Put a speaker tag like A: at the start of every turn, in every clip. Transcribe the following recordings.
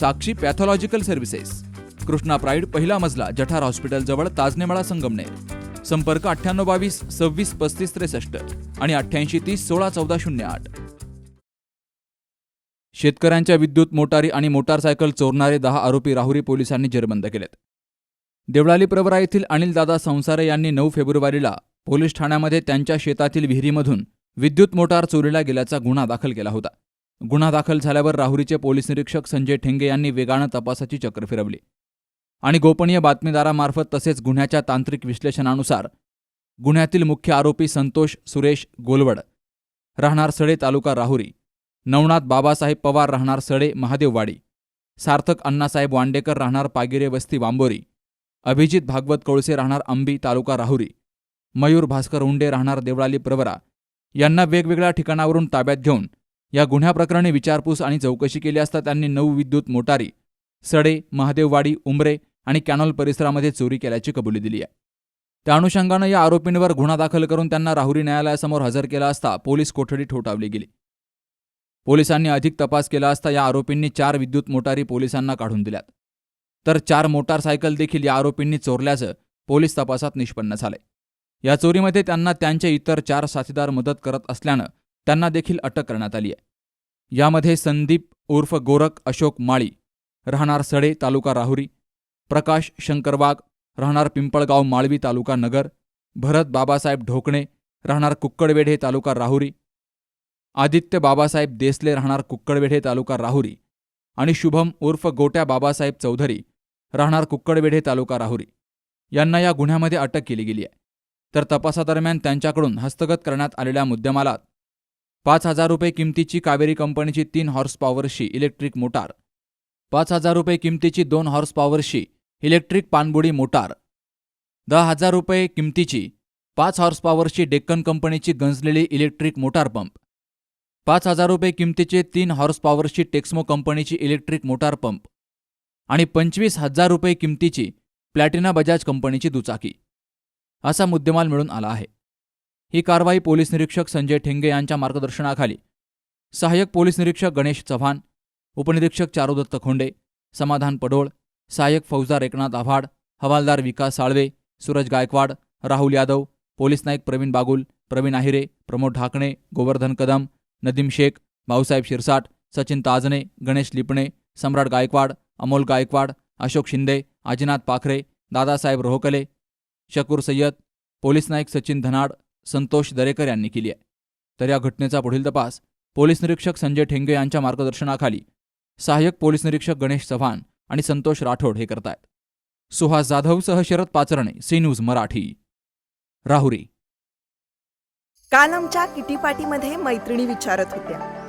A: Sakshi pathological services Krishna pride पहिला मजला जठार hospital जवळ ताजनेमाळा संगमनेर. संपर्क अठ्ठ्याण्णव बावीस सव्वीस पस्तीस त्रेसष्ट आणि अठ्ठ्याऐंशी तीस सोळा चौदा शून्य आठ. शेतकऱ्यांच्या विद्युत मोटारी आणि मोटारसायकल चोरणारे दहा आरोपी राहुरी पोलिसांनी जेरबंद केलेत. देवळाली प्रवरा येथील अनिलदादा संसारे यांनी नऊ फेब्रुवारीला पोलीस ठाण्यामध्ये त्यांच्या शेतातील विहिरीमधून विद्युत मोटार चोरीला गेल्याचा गुन्हा दाखल केला होता. गुन्हा दाखल झाल्यावर राहुरीचे पोलीस निरीक्षक संजय ठेंगे यांनी वेगानं तपासाची चक्र फिरवली. आणि गोपनीय बातमीदारामार्फत तसेच गुन्ह्याच्या तांत्रिक विश्लेषणानुसार गुन्ह्यातील मुख्य आरोपी संतोष सुरेश गोलवड राहणार सडे तालुका राहुरी नवनाथ बाबासाहेब पवार राहणार सडे महादेववाडी सार्थक अण्णासाहेब वांडेकर राहणार पागिरे वस्ती वांबोरी अभिजित भागवत कोळसे राहणार अंबी तालुका राहुरी मयूर भास्कर उंडे राहणार देवळाली प्रवरा यांना वेगवेगळ्या ठिकाणावरून ताब्यात घेऊन या गुन्ह्याप्रकरणी विचारपूस आणि चौकशी केली असता त्यांनी नऊ विद्युत मोटारी सडे महादेववाडी उमरे आणि कॅनॉल परिसरामध्ये चोरी केल्याची कबुली दिली आहे. त्या अनुषंगानं या आरोपींवर गुन्हा दाखल करून त्यांना राहुरी न्यायालयासमोर हजर केला असता पोलीस कोठडी ठोठावली गेली. पोलिसांनी अधिक तपास केला असता या आरोपींनी चार विद्युत मोटारी पोलिसांना काढून दिल्यात. तर चार मोटारसायकल देखील या आरोपींनी चोरल्याचं पोलीस तपासात निष्पन्न झालंय. या चोरीमध्ये त्यांना त्यांचे इतर चार साथीदार मदत करत असल्यानं त्यांना देखील अटक करण्यात आली आहे. यामध्ये संदीप उर्फ गोरख अशोक माळी राहणार सडे तालुका राहुरी प्रकाश शंकर वाघ राहणार पिंपळगाव माळवी तालुका नगर भरत बाबासाहेब ढोकणे राहणार कुक्कडवेढे तालुका राहुरी आदित्य बाबासाहेब देसले राहणार कुक्कडवेढे तालुका राहुरी आणि शुभम उर्फ गोट्या बाबासाहेब चौधरी राहणार कुक्कडवेढे तालुका राहुरी. यांना या गुन्ह्यामध्ये अटक केली गेली आहे. तर तपासादरम्यान त्यांच्याकडून हस्तगत करण्यात आलेल्या मुद्देमालात पाच हजार रुपये किमतीची कावेरी कंपनीची तीन हॉर्स पॉवरशी इलेक्ट्रिक मोटार. पाच हजार रुपये किमतीची दोन हॉर्स पॉवरशी इलेक्ट्रिक पाणबुडी मोटार. दहा हजार रुपये किमतीची पाच हॉर्स पॉवरची डेक्कन कंपनीची गंजलेली इलेक्ट्रिक मोटार पंप. पाच हजार रुपये किमतीचे तीन हॉर्स पॉवरची टेक्स्मो कंपनीची इलेक्ट्रिक मोटार पंप. आणि पंचवीस हजार रुपये किमतीची प्लॅटिना बजाज कंपनीची दुचाकी. असा मुद्देमाल मिळून आला आहे. ही कारवाई पोलीस निरीक्षक संजय ठेंगे यांच्या मार्गदर्शनाखाली. सहाय्यक पोलीस निरीक्षक गणेश चव्हाण उपनिरीक्षक चारुदत्त खोंडे समाधान पडोळ सहाय्यक फौजदार एकनाथ आव्हाड हवालदार विकास साळवे सूरज गायकवाड राहुल यादव पोलीस नाईक प्रवीण बागुल प्रवीण आहिरे प्रमोद ढाकणे गोवर्धन कदम नदीम शेख भाऊसाहेब शिरसाट सचिन ताजने गणेश लिपणे सम्राट गायकवाड अमोल गायकवाड अशोक शिंदे आजीनाथ पाखरे दादासाहेब रोहकले शकूर सय्यद पोलीस नाईक सचिन धनाड संतोष दरेकर यांनी केली आहे. तर या घटनेचा पुढील तपास पोलीस निरीक्षक संजय ठेंगे यांच्या मार्गदर्शनाखाली सहाय्यक पोलीस निरीक्षक गणेश चव्हाण आणि संतोष राठोड हे करतायत. सुहास जाधवसह शरद पाचरणे सी न्यूज मराठी. राहुरी.
B: काल आमच्या किटी मैत्रिणी विचारत होत्या.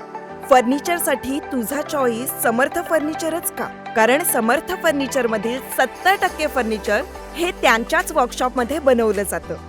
B: फर्निचरसाठी तुझा चॉईस समर्थ फर्निचरच का? कारण समर्थ फर्निचरमधील सत्तर टक्के फर्निचर हे त्यांच्याच वर्कशॉपमध्ये बनवलं जातं.